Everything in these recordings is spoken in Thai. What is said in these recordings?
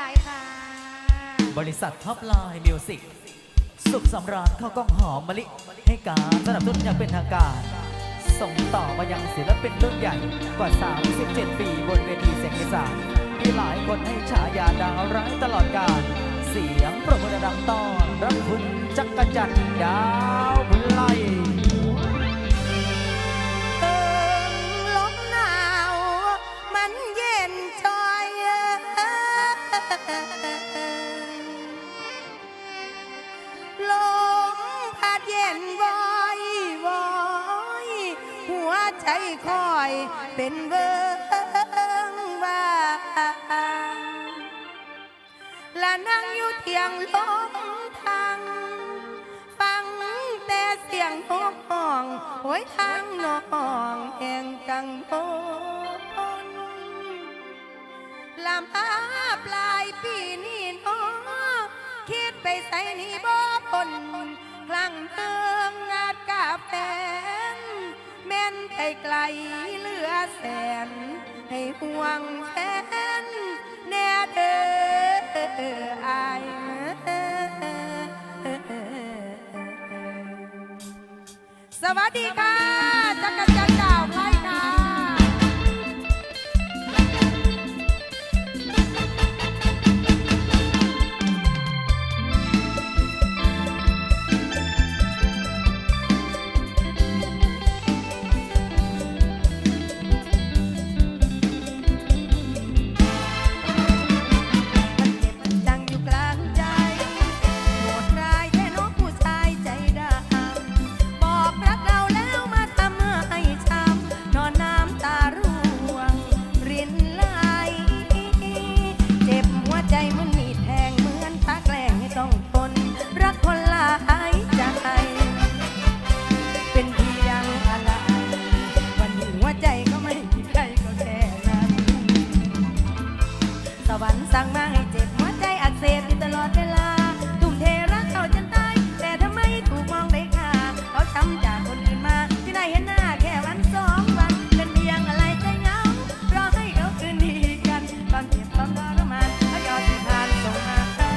ลายๆค่ะ บริษัทท็อปไลน์มิวสิกสุขสำราญข้าวกล้องหอมมะลิ ให้การสนับสนุนอย่างเป็นทางการ ส่งต่อมายังศิลปินรุ่นใหญ่กว่า 37 ปีบนเวทีเสียงอีสานมีหลายคนให้ฉายาดาวร้ายตลอดกาลเสียงประมือดังตอนรับคุณจักรจันทร์ดาวพล ใจคอยเป็นเวิงว่างและนั่งอยู่เทียงลมทางฟังแต่เสียงนกห้องโหยทางน้องแห่งกังวลลำพาปลายปีนี้น้อคิดไปใส่นี่บ่พนคลั่งเมืองนาดกาแฟ ไกลเหลือแสน ให้ห่วงแฟนแน่เด้ออายสวัสดีค่ะจักรจันทร์ เห็นหน้าแค่วันสองวันเป็นเพียงอะไรใจเหงารอให้เขาคืนดีกันความเจ็บความทรมานเขายอมให้ผ่านส่งมาให้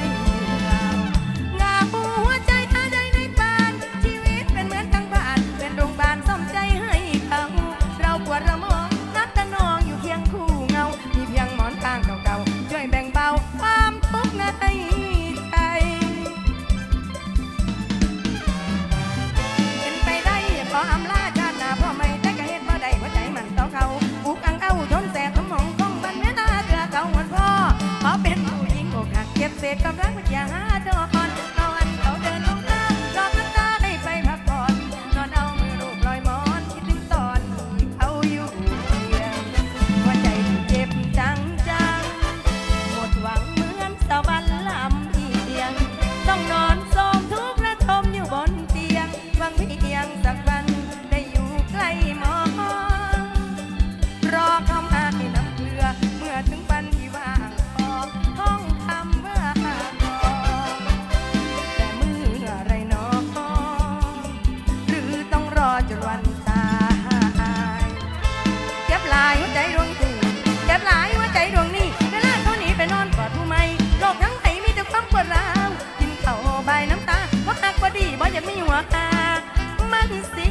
เราเหงาหัวใจถ้าใดในปานชีวิตเป็นเหมือนทางบานเป็นโรงพยาบาลซ่อมใจให้เขาเราปวดระมองนับแต่นองอยู่เคียงคู่เงา มีเพียงหมอนข้างเก่าๆช่วยแบ่งเบาความทุกข์ในใจเป็นไปได้ขออำลา มั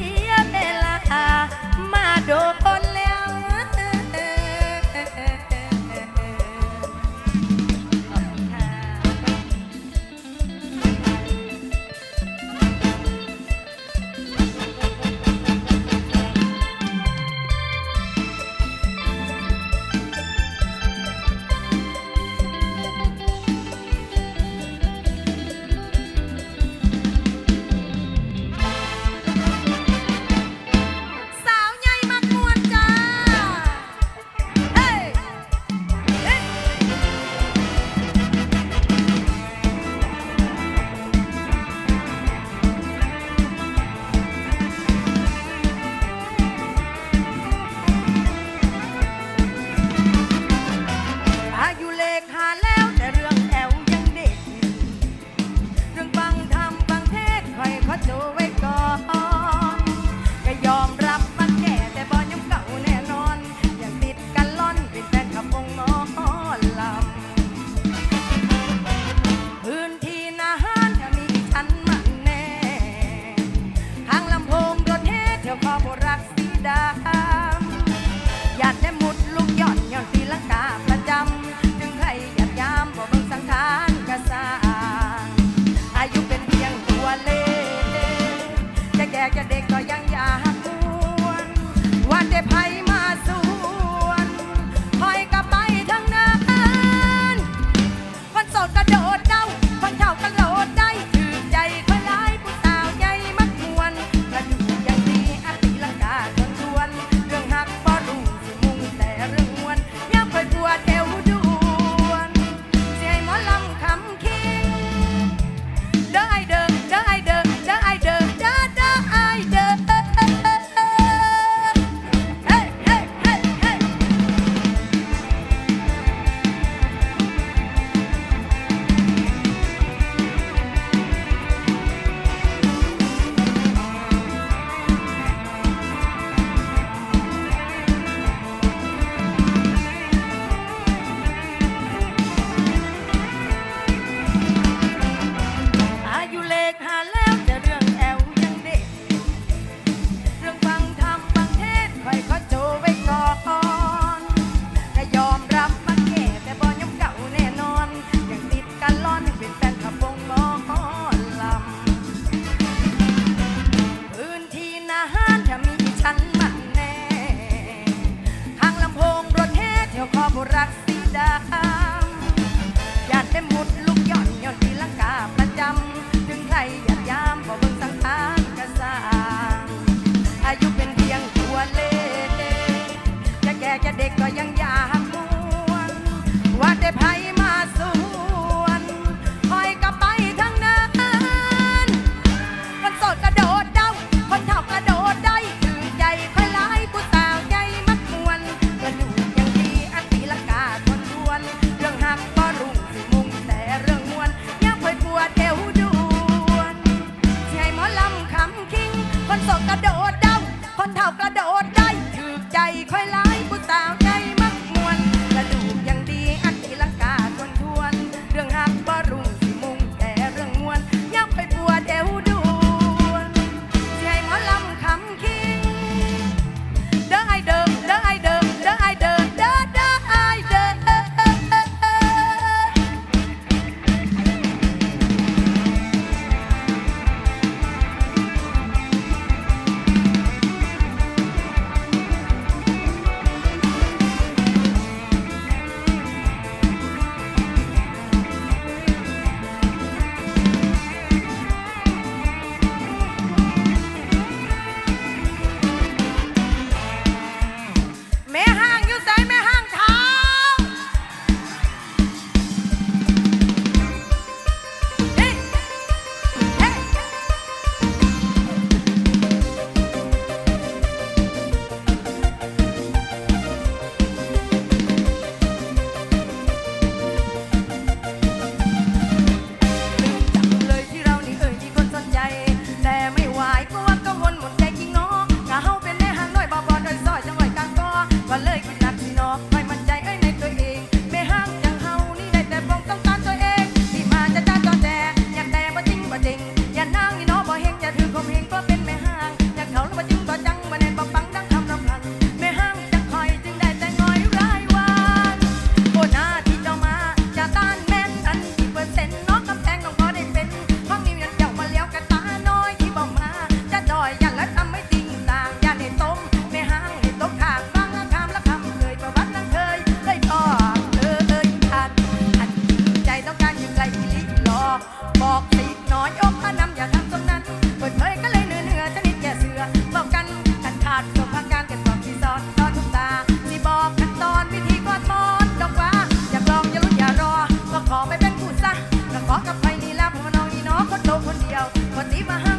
รักษ my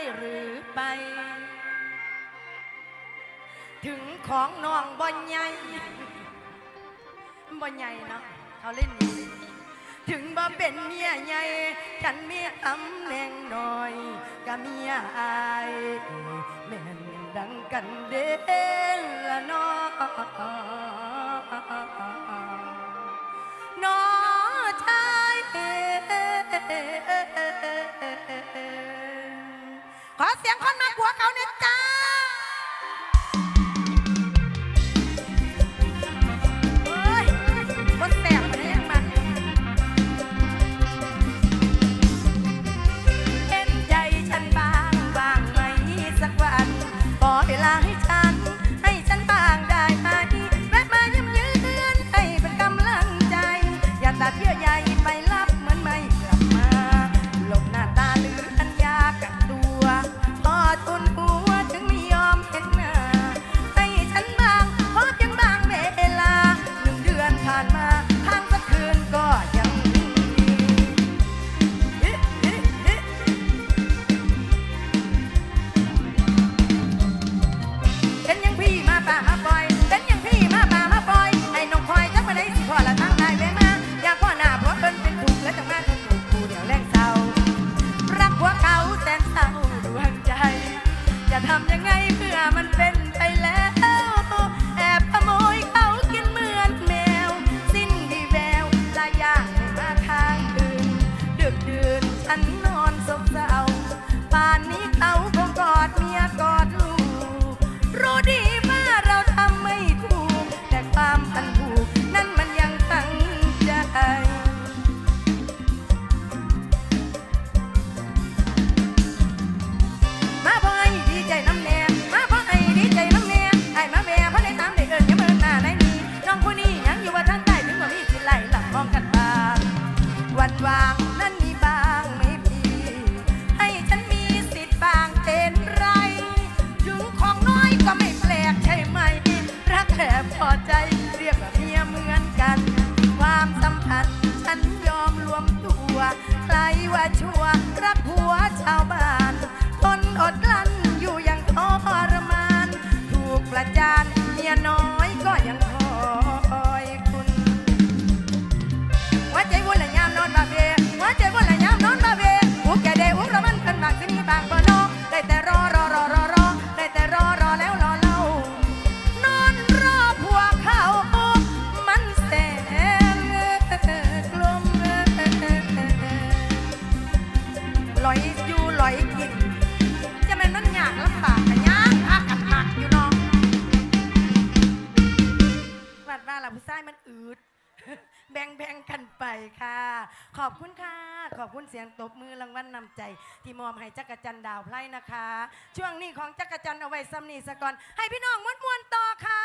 ยหรือไป ถึงของน้องบ่ใหญ่บ่ใหญ่เนาะเขาเล่นถึงบ่เป็นเมียใหญ่ฉันมีตำแหน่งหน่อยกับเมียอายแม่นดังกันเด้นละน้องน้องชาย ขอเสียงคนมาหัวเขาเนี่ยจ้า ว่าชัวรักผัวชาวบ้าน ทนอดกลั้น ค่ะ ขอบคุณค่ะ ขอบคุณเสียงตบมือรางวัลนนำใจ ที่มอบให้จักรจันดาวไพร่นะคะ ช่วงนี้ของจักรจันเอาไว้สำนีสะก่อน ให้พี่น้องมวนมวนต่อค่ะ